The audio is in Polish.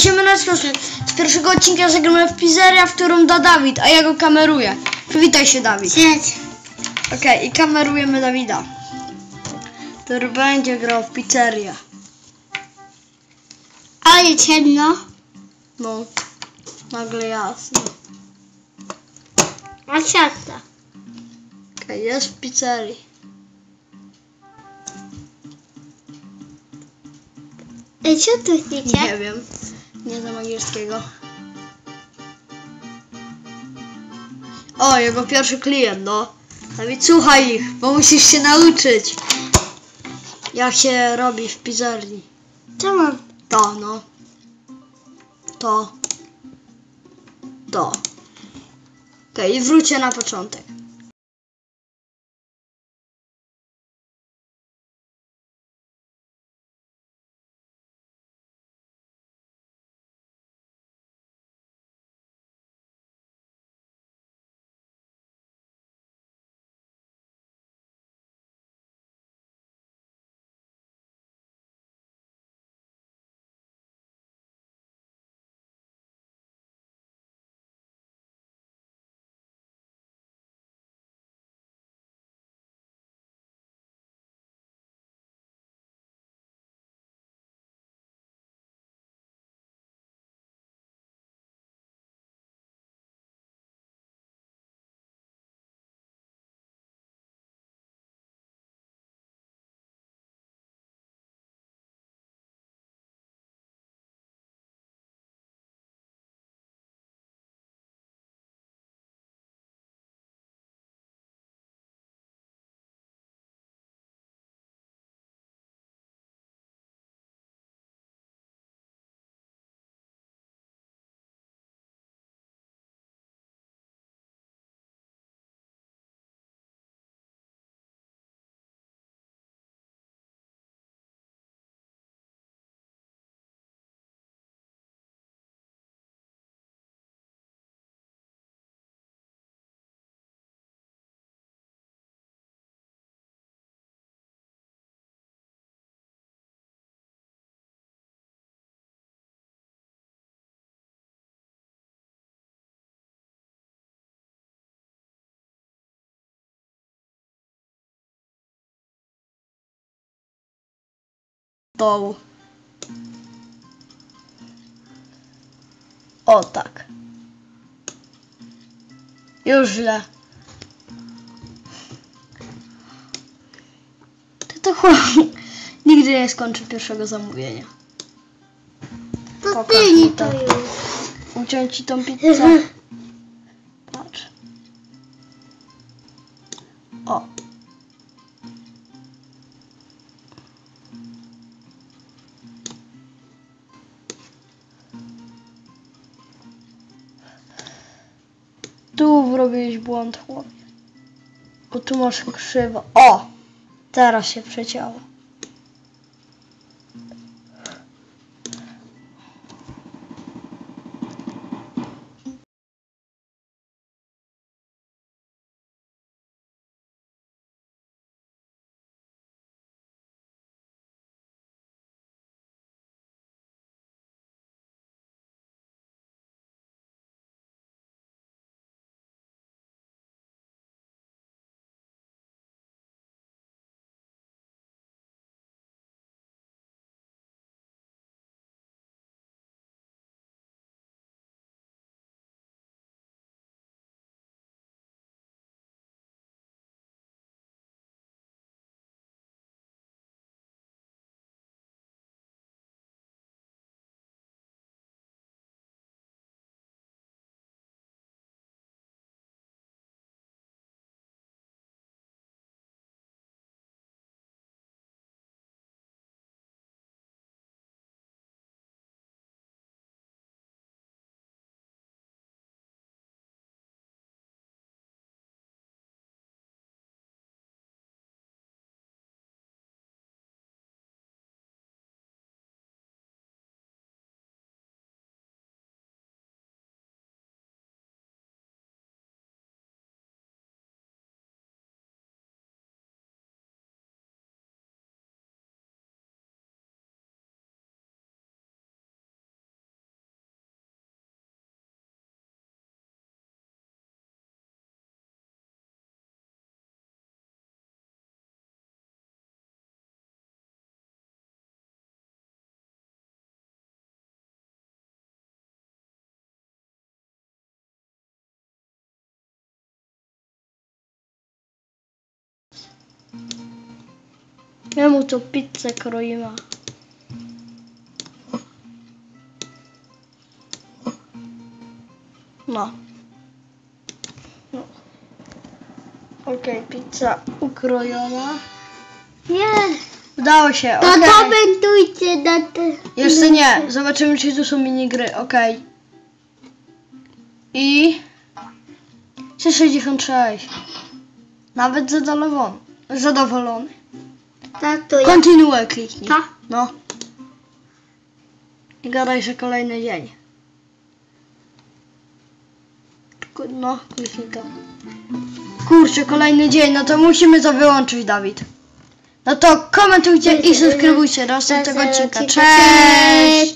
Siemaneczko, z pierwszego odcinka zagramy w pizzeria, w którą da Dawid, a ja go kameruję. Przywitaj się Dawid. Cześć. Okej, i kamerujemy Dawida. Który będzie grał w pizzerię. Ale ciemno. No, nagle jasno. A światło. Okej, jest w pizzerii. Ej, co tu chcecie? Nie wiem, nie znam angielskiego. O, jego pierwszy klient, no. Dawid, słuchaj ich, bo musisz się nauczyć. Jak się robi w pizzerii. Co mam? To, no. To. To. Okej, i wróćcie na początek. Dołu. O tak. Już źle. Ty to chłop nigdy nie skończy pierwszego zamówienia. Pokaż mi Popili to. to już. Uciąć ci tą pizzę. Patrz. O. Tu zrobiłeś błąd, chłopie. Bo tu masz krzywo. O! Teraz się przecięło. Ja mu to pizzę kroimy. No. no. Okej, pizza ukrojona. Nie. Udało się, To okej. komentujcie na te... Jeszcze nie. Zobaczymy, czy tu są minigry. Okej. I... 366. Nawet zadowolony. Zadowolony. Tak, to ja. Kontynuuję kliknij. No. I gadaj, że kolejny dzień. No, kliknij to. Kurczę, kolejny dzień, no to musimy to wyłączyć, Dawid. No to komentujcie i subskrybujcie do następnego odcinka. Cześć!